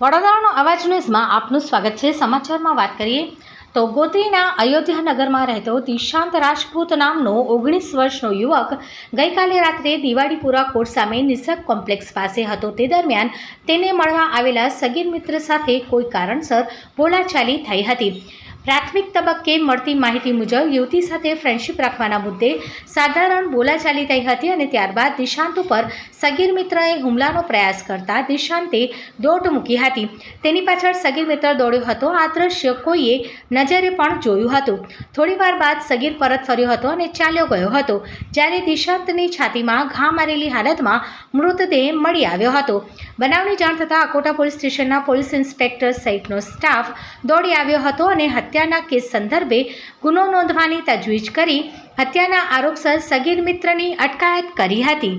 વડોદરાનો અવાજ ન્યૂઝમાં આપનું સ્વાગત છે. સમાચારમાં વાત કરીએ તો ગોત્રીના અયોધ્યાનગરમાં રહેતો દિશાંત રાજપૂત નામનો ઓગણીસ વર્ષનો યુવક ગઈકાલે રાત્રે દિવાળીપુરા કોર્ટ સામે નિસર્ગ કોમ્પ્લેક્સ પાસે હતો. તે દરમિયાન તેને મળવા આવેલા સગીર મિત્ર સાથે કોઈ કારણસર બોલાચાલી થઈ હતી. પ્રાથમિક તબક્કે મળતી માહિતી મુજબ યુવતી સાથે ફ્રેન્ડશિપ રાખવાના મુદ્દે સાધારણ બોલાચાલી થઈ હતી અને ત્યારબાદ દિશાંત ઉપર સગીર મિત્રએ હુમલાનો પ્રયાસ કરતા દિશાંતે દોટ મૂકી હતી. તેની પાછળ સગીર મિત્ર દોડ્યો હતો. આ દ્રશ્ય કોઈએ નજરે પણ જોયું હતું. થોડીવાર બાદ સગીર પરત ફર્યો હતો અને ચાલ્યો ગયો હતો, જ્યારે દિશાંતની છાતીમાં ઘા મારેલી હાલતમાં મૃતદેહ મળી આવ્યો હતો. બનાવની જાણ થતાં અકોટા પોલીસ સ્ટેશનના પોલીસ ઇન્સ્પેક્ટર સહિતનો સ્ટાફ દોડી આવ્યો હતો અને હત્યાના કેસ સંદર્ભે ગુનો નોંધવાની તજવીજ કરી હત્યાના આરોપસર સગીર મિત્રની અટકાયત કરી હતી.